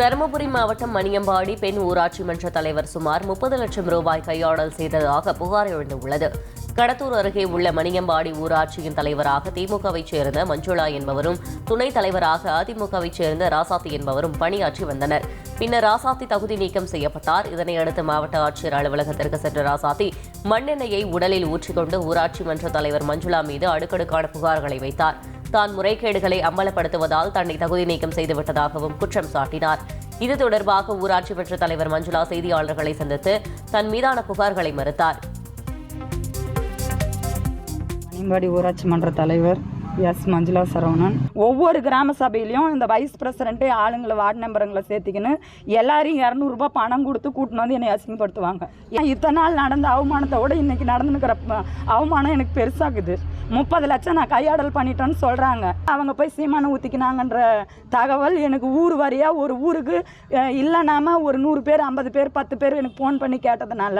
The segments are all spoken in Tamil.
தருமபுரி மாவட்டம் மணியம்பாடி பெண் ஊராட்சி மன்ற தலைவர் சுமார் முப்பது லட்சம் ரூபாய் கையாடல் செய்ததாக புகார் எழுந்துள்ளது. கடத்தூர் அருகே உள்ள மணியம்பாடி ஊராட்சியின் தலைவராக திமுகவைச் சேர்ந்த மஞ்சுளா என்பவரும் துணைத் தலைவராக அதிமுகவைச் சேர்ந்த ராசாத்தி என்பவரும் பணியாற்றி வந்தனர். பின்னர் ராசாத்தி தகுதி நீக்கம் செய்யப்பட்டார். இதனையடுத்து மாவட்ட ஆட்சியர் அலுவலகத்திற்கு சென்ற ராசாத்தி மண்ணெண்ணெயை உடலில் ஊற்றிக்கொண்டு ஊராட்சி மன்ற தலைவர் மஞ்சுளா மீது அடுக்கடுக்கான புகார்களை வைத்தார். தான் முறைகேடுகளை அம்பலப்படுத்துவதால் தன்னை தகுதி நீக்கம் செய்துவிட்டதாகவும் குற்றம் சாட்டினார். இது தொடர்பாக ஊராட்சி பெற்ற தலைவர் மஞ்சுளா செய்தியாளர்களை சந்தித்து தன் மீதான புகார்களை மறுத்தார். மணிம்பாடி ஊராட்சி மன்ற தலைவர் எஸ் மஞ்சுளா சரவணன். ஒவ்வொரு கிராம சபையிலையும் இந்த வைஸ் பிரசிடென்ட்டு ஆளுங்களை வார்டு மெம்பருங்களை சேர்த்திக்கின்னு எல்லாரையும் இரநூறுபா பணம் கொடுத்து கூட்டின்னு வந்து என்னை அசிங்கப்படுத்துவாங்க. ஏன் இத்தனை நாள் நடந்த அவமானத்தை விட இன்றைக்கி நடந்துக்கிற அவமானம் எனக்கு பெருசாகுது. முப்பது லட்சம் நான் கையாடல் பண்ணிட்டேன்னு சொல்கிறாங்க அவங்க போய் சீமானம் ஊற்றிக்கினாங்கன்ற தகவல் எனக்கு ஊர் வரியாக ஒரு ஊருக்கு அஹ், இல்லைனாம ஒரு நூறு பேர் ஐம்பது பேர் பத்து பேர் எனக்கு ஃபோன் பண்ணி கேட்டதுனால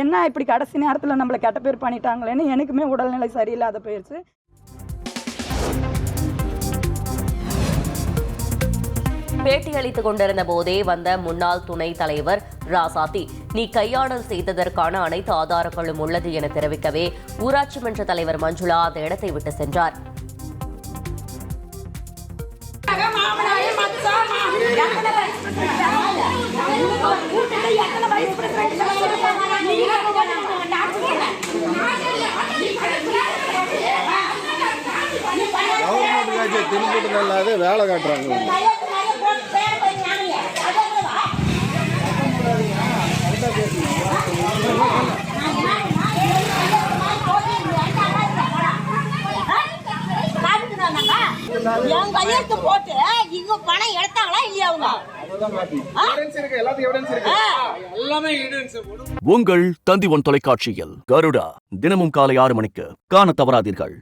என்ன இப்படி கடைசி நேரத்தில் நம்மளை கெட்ட பேர் பண்ணிட்டாங்களேன்னு எனக்குமே உடல்நிலை சரியில்லாத போயிடுச்சு பேட்டியளித்துக் கொண்டிருந்த போதே வந்த முன்னாள் துணைத் தலைவர் ராசாத்தி நீ கையாடல் செய்ததற்கான அனைத்து ஆதாரங்களும் உள்ளது என தெரிவிக்கவே ஊராட்சி மன்ற தலைவர் மஞ்சுளா அந்த இடத்தை விட்டு சென்றார். திணிக்கிட்டு வேலை காட்டுறாங்க. என் கையெழுத்து போட்டு இவங்க பணம் எடுத்தாங்களா இல்லையா அவங்க? உங்கள் தந்தி ஒன் தொலைக்காட்சியில் கருடா தினமும் காலை ஆறு மணிக்கு காண தவறாதீர்கள்.